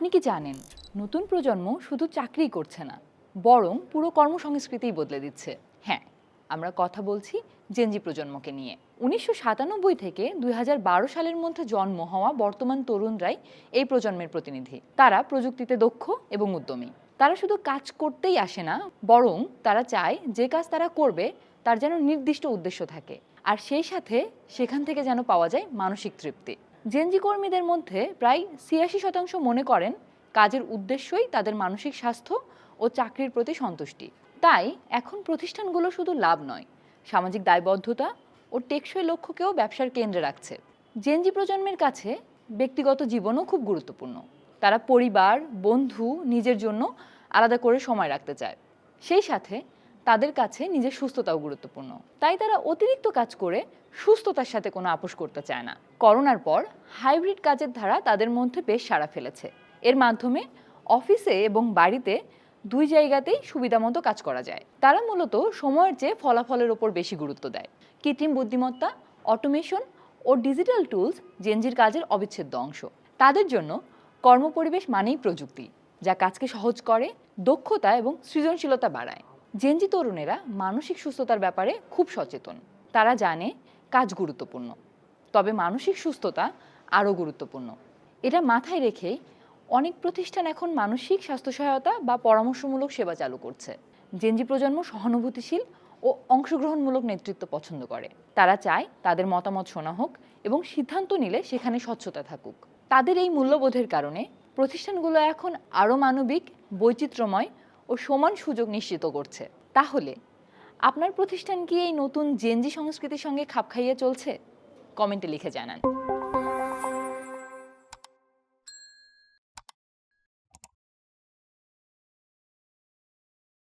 আপনি কি জানেন, নতুন প্রজন্ম শুধু চাকরিই করছে না, বরং পুরো কর্মসংস্কৃতিই বদলে দিচ্ছে। হ্যাঁ আমরা কথা বলছি জেনজি প্রজন্মকে নিয়ে। উনিশশো সাতানব্বই থেকে দুই সালের মধ্যে জন্ম হওয়া বর্তমান তরুণরাই এই প্রজন্মের প্রতিনিধি। তারা প্রযুক্তিতে দক্ষ এবং উদ্যমী। তারা শুধু কাজ করতেই আসে না, বরং তারা চায় যে কাজ তারা করবে, তার যেন নির্দিষ্ট উদ্দেশ্য থাকে। আর সেই সাথে সেখান থেকে যেন পাওয়া যায় মানসিক তৃপ্তি। জেনজি কর্মীদের মধ্যে প্রায় ছিয়াশি শতাংশ মনে করেন কাজের উদ্দেশ্যই তাদের মানসিক স্বাস্থ্য ও চাকরির প্রতি সন্তুষ্টি। তাই এখন প্রতিষ্ঠানগুলো শুধু লাভ নয়, সামাজিক দায়বদ্ধতা ও টেকসই লক্ষ্যকেও ব্যবসার কেন্দ্রে রাখছে। জেনজি প্রজন্মের কাছে ব্যক্তিগত জীবনও খুব গুরুত্বপূর্ণ। তারা পরিবার, বন্ধু, নিজের জন্য আলাদা করে সময় রাখতে চায়। সেই সাথে তাদের কাছে নিজের সুস্থতাও গুরুত্বপূর্ণ। তাই তারা অতিরিক্ত কাজ করে সুস্থতার সাথে কোনো আপোষ করতে চায় না। করোনার পর হাইব্রিড কাজের ধারা তাদের মধ্যে বেশ সাড়া ফেলেছে। এর মাধ্যমে অফিসে এবং বাড়িতে দুই জায়গাতেই সুবিধামতো কাজ করা যায়। তারা মূলত সময়ের চেয়ে ফলাফলের ওপর বেশি গুরুত্ব দেয়। কৃত্রিম বুদ্ধিমত্তা, অটোমেশন ও ডিজিটাল টুলস জেনজির কাজের অবিচ্ছেদ্য অংশ। তাদের জন্য কর্মপরিবেশ মানেই প্রযুক্তি, যা কাজকে সহজ করে, দক্ষতা এবং সৃজনশীলতা বাড়ায়। জেনজি তরুণেরা মানসিক সুস্থতার ব্যাপারে খুব সচেতন। তারা জানে কাজ গুরুত্বপূর্ণ। তবে মানসিক সুস্থতা আরও গুরুত্বপূর্ণ। এটা মাথায় রেখেই অনেক প্রতিষ্ঠান এখন মানসিক স্বাস্থ্য সহায়তা বা পরামর্শমূলক সেবা চালু করছে। জেনজি প্রজন্ম সহানুভূতিশীল ও অংশগ্রহণমূলক নেতৃত্ব পছন্দ করে। তারা চায় তাদের মতামত শোনা হোক এবং সিদ্ধান্ত নিলে সেখানে স্বচ্ছতা থাকুক। তাদের এই মূল্যবোধের কারণে প্রতিষ্ঠানগুলো এখন আরও মানবিক, বৈচিত্র্যময় ও সমান সুযোগ নিশ্চিত করছে। তাহলে, আপনার প্রতিষ্ঠান কি এই নতুন জেনজি সংস্কৃতির সঙ্গে খাপ খাইয়ে চলছে? কমেন্টে লিখে জানান।